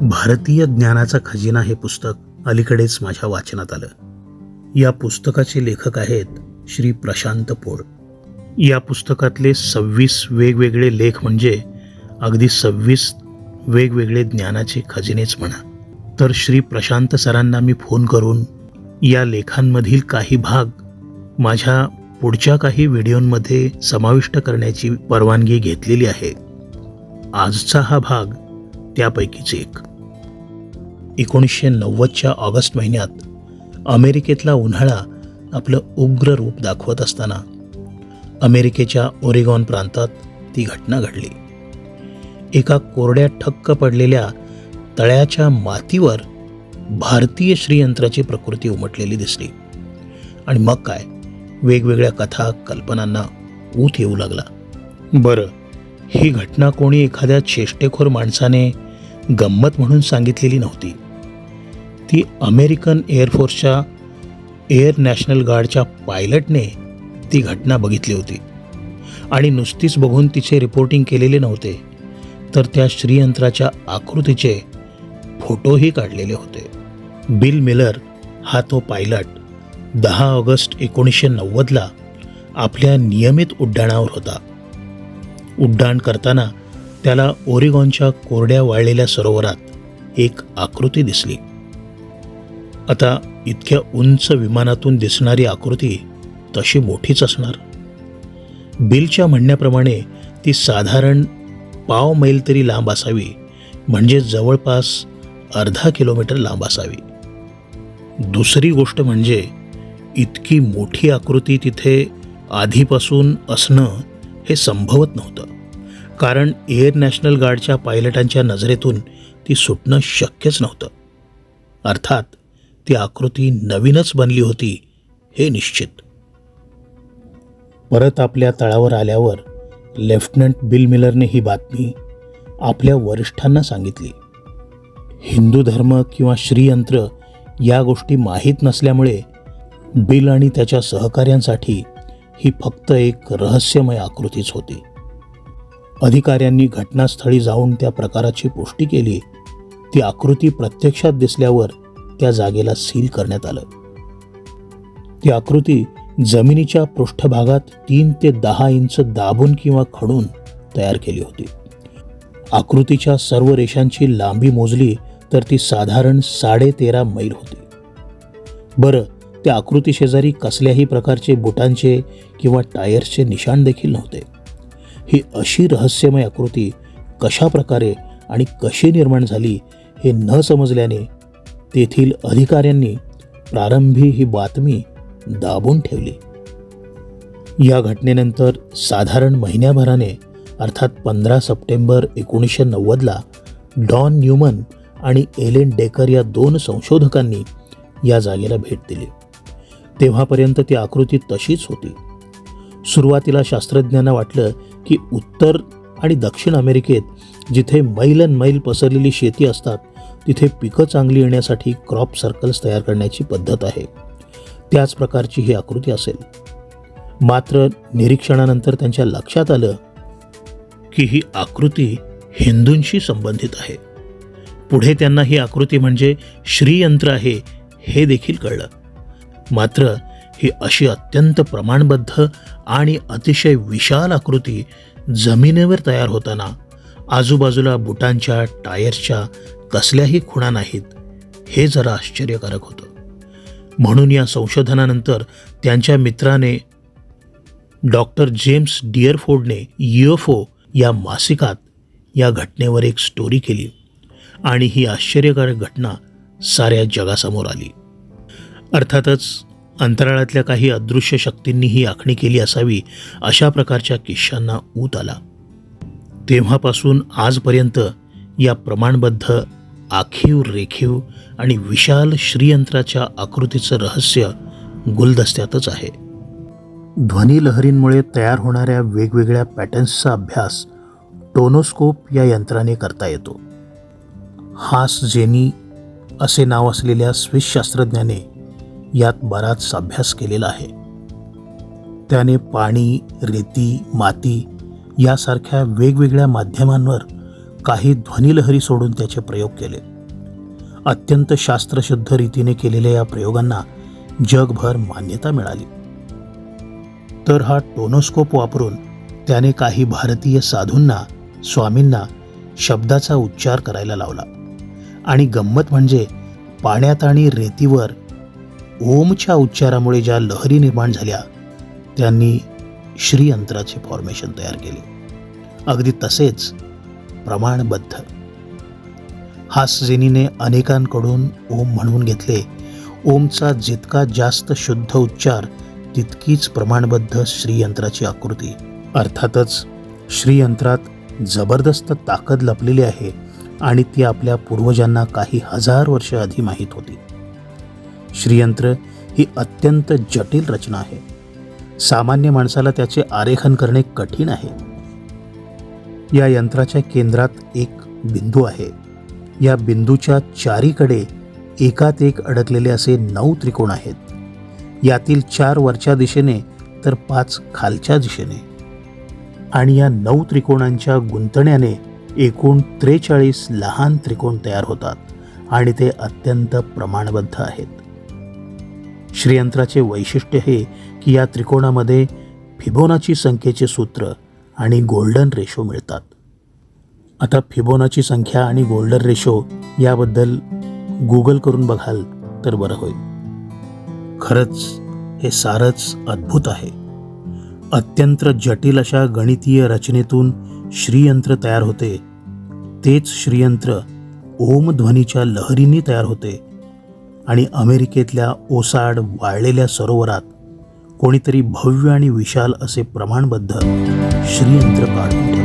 भारतीय ज्ञानाचा खजिना हे पुस्तक अलीकडेच माझ्या वाचनात आलं. या पुस्तकाचे लेखक आहेत श्री प्रशांत पोळ. या पुस्तकातले सव्वीस वेगवेगळे लेख म्हणजे अगदी सव्वीस वेगवेगळे ज्ञानाचे खजिनेच म्हणा. तर श्री प्रशांत सरांना मी फोन करून या लेखांमधील काही भाग माझ्या पुढच्या काही व्हिडिओंमध्ये समाविष्ट करण्याची परवानगी घेतलेली आहे. आजचा हा भाग त्यापैकीच एक. एकोणीसशे नव्वदच्या ऑगस्ट महिन्यात अमेरिकेतला उन्हाळा आपलं उग्र रूप दाखवत असताना अमेरिकेच्या ओरेगॉन प्रांतात ती घटना घडली. एका कोरड्या ठक्क पडलेल्या तळ्याच्या मातीवर भारतीय श्रीयंत्राची प्रकृती उमटलेली दिसली. आणि मग काय? वेगवेगळ्या कथा कल्पनांना ऊत येऊ लागला. बरं ही घटना कोणी एखाद्या चेष्टेखोर माणसाने गंमत म्हणून सांगितलेली नव्हती. ती अमेरिकन एअरफोर्सच्या एअर नॅशनल गार्डच्या पायलटने ती घटना बघितली होती. आणि नुसतीच बघून तिचे रिपोर्टिंग केलेले नव्हते तर त्या श्रीयंत्राच्या आकृतीचे फोटोही काढलेले होते. बिल मिलर हा तो पायलट दहा ऑगस्ट एकोणीसशे नव्वदला आपल्या नियमित उड्डाणावर होता. उड्डाण करताना त्याला ओरिगॉनच्या कोरड्या वाळलेल्या सरोवरात एक आकृती दिसली. आता इतक्या उंच विमानातून दिसणारी आकृती तशी मोठीच असणार. बिलच्या म्हणण्याप्रमाणे ती साधारण पाव मैल तरी लांब असावी म्हणजे जवळपास अर्धा किलोमीटर लांब असावी. दुसरी गोष्ट म्हणजे इतकी मोठी आकृती तिथे आधीपासून असणं हे संभवत नव्हतं. कारण एअर नॅशनल गार्डच्या पायलटांच्या नजरेतून ती सुटणं शक्यच नव्हतं. अर्थात ती आकृती नवीनच बनली होती हे निश्चित. परत आपल्या तळावर आल्यावर लेफ्टनंट बिल मिलरने ही बातमी आपल्या वरिष्ठांना सांगितली. हिंदू धर्म किंवा श्रीयंत्र या गोष्टी माहीत नसल्यामुळे बिल आणि त्याच्या सहकाऱ्यांसाठी ही फक्त एक रहस्यमय आकृतीच होती. अधिकाऱ्यांनी घटनास्थळी जाऊन त्या प्रकाराची पुष्टी केली. ती आकृती प्रत्यक्षात दिसल्यावर त्या जागेला सील करण्यात आलं. ती आकृती जमिनीच्या पृष्ठभागात तीन ते दहा इंच दाबून किंवा खडून तयार केली होती. आकृतीच्या सर्व रेषांची लांबी मोजली तर ती साधारण साडे तेरा मैल होती. बरं त्या आकृती शेजारी कसल्याही प्रकारचे बुटांचे किंवा टायर्सचे निशाण देखील नव्हते. ही अशी रहस्यमय आकृती कशा प्रकारे आणि कशी निर्माण झाली हे न समजल्याने तेथील अधिकाऱ्यांनी प्रारंभी ही बातमी दाबून ठेवली. या घटनेनंतर साधारण महिन्याभराने अर्थात पंधरा सप्टेंबर एकोणीसशे नव्वदला डॉन न्यूमन आणि एलेन डेकर या दोन संशोधकांनी या जागेला भेट दिली. तेव्हापर्यंत ती आकृती तशीच होती. सुरुवातीला शास्त्रज्ञांना वाटलं की उत्तर आणि दक्षिण अमेरिकेत जिथे मैलन मैल पसरलेली शेती असतात तिथे पिकं चांगली येण्यासाठी क्रॉप सर्कल्स तयार करण्याची पद्धत आहे. त्याच प्रकारची ही आकृती असेल. मात्र निरीक्षणानंतर त्यांच्या लक्षात आलं की ही आकृती हिंदूंशी संबंधित आहे. पुढे त्यांना ही आकृती म्हणजे श्रीयंत्र आहे हे देखील कळलं. मात्र ही अशी अत्यंत प्रमाणबद्ध आणि अतिशय विशाल आकृती जमिनीवर तयार होताना आजूबाजूला बुटांच्या टायर्सच्या कसल्याही खुणा नाहीत हे जरा आश्चर्यकारक होतं. म्हणून या संशोधनानंतर त्यांच्या मित्राने डॉक्टर जेम्स डिअरफोर्डने युएफओ या मासिकात या घटनेवर एक स्टोरी केली आणि ही आश्चर्यकारक घटना साऱ्या जगासमोर आली. अर्थातच अंतराळातल्या काही अदृश्य शक्तींनी ही आखणी केली असावी अशा प्रकारच्या किस्सांना ऊत आला. तेव्हापासून आजपर्यंत या प्रमाणबद्ध आखीव रेखीव आणि विशाल श्रीयंत्राच्या आकृतीचं रहस्य गुलदस्त्यातच आहे. ध्वनी लहरींमुळे तयार होणाऱ्या वेगवेगळ्या पॅटर्न्सचा अभ्यास टोनोस्कोप या यंत्राने करता येतो. हास जेनी असे नाव असलेल्या स्विस शास्त्रज्ञाने यात बराच अभ्यास केलेला आहे. त्याने पाणी रेती माती यासारख्या वेगवेगळ्या माध्यमांवर काही ध्वनिलहरी सोडून त्याचे प्रयोग केले. अत्यंत शास्त्रशुद्ध रीतीने केलेल्या या प्रयोगांना जगभर मान्यता मिळाली. तर हा टोनोस्कोप वापरून त्याने काही भारतीय साधूंना स्वामींना शब्दाचा उच्चार करायला लावला. आणि गंमत म्हणजे पाण्यात आणि रेतीवर ओमच्या उच्चारामुळे ज्या लहरी निर्माण झाल्या त्यांनी श्रीयंत्राचे फॉर्मेशन तयार केले. अगदी तसेच प्रमाणबद्ध. हासजेनीने अनेकांकडून ओम म्हणून घेतले. ओमचा जितका जास्त शुद्ध उच्चार तितकीच प्रमाणबद्ध श्रीयंत्राची आकृती. अर्थातच श्रीयंत्रात जबरदस्त ताकद लपलेली आहे आणि ती आपल्या पूर्वजांना काही हजार वर्ष आधी माहीत होती. श्रीयंत्र ही अत्यंत जटिल रचना आहे. सामान्य माणसाला त्याचे आरेखन करणे कठीण आहे. या यंत्राच्या केंद्रात एक बिंदू आहे. या बिंदूच्या चारीकडे एकात एक अडकलेले असे नऊ त्रिकोण आहेत. यातील चार वरच्या दिशेने तर पाच खालच्या दिशेने. आणि या नऊ त्रिकोणांच्या गुंतण्याने एकूण त्रेचाळीस लहान त्रिकोण तयार होतात आणि ते अत्यंत प्रमाणबद्ध आहेत. श्रीयंत्राचे वैशिष्ट्य हे की या त्रिकोणामध्ये फिबोनाची संख्येचे सूत्र आणि गोल्डन रेशो मिळतात. आता फिबोनाची संख्या आणि गोल्डन रेशो याबद्दल गुगल करून बघाल तर बरं होईल. खरंच हे सारच अद्भुत आहे. अत्यंत जटिल अशा गणितीय रचनेतून श्रीयंत्र तयार होते. तेच श्रीयंत्र ओम ध्वनीच्या लहरींनी तयार होते. आणि अमेरिकेतल्या ओसाड वाळलेल्या सरोवरात कोणीतरी भव्य आणि विशाल असे प्रमाणबद्ध श्रीयंत्र काढून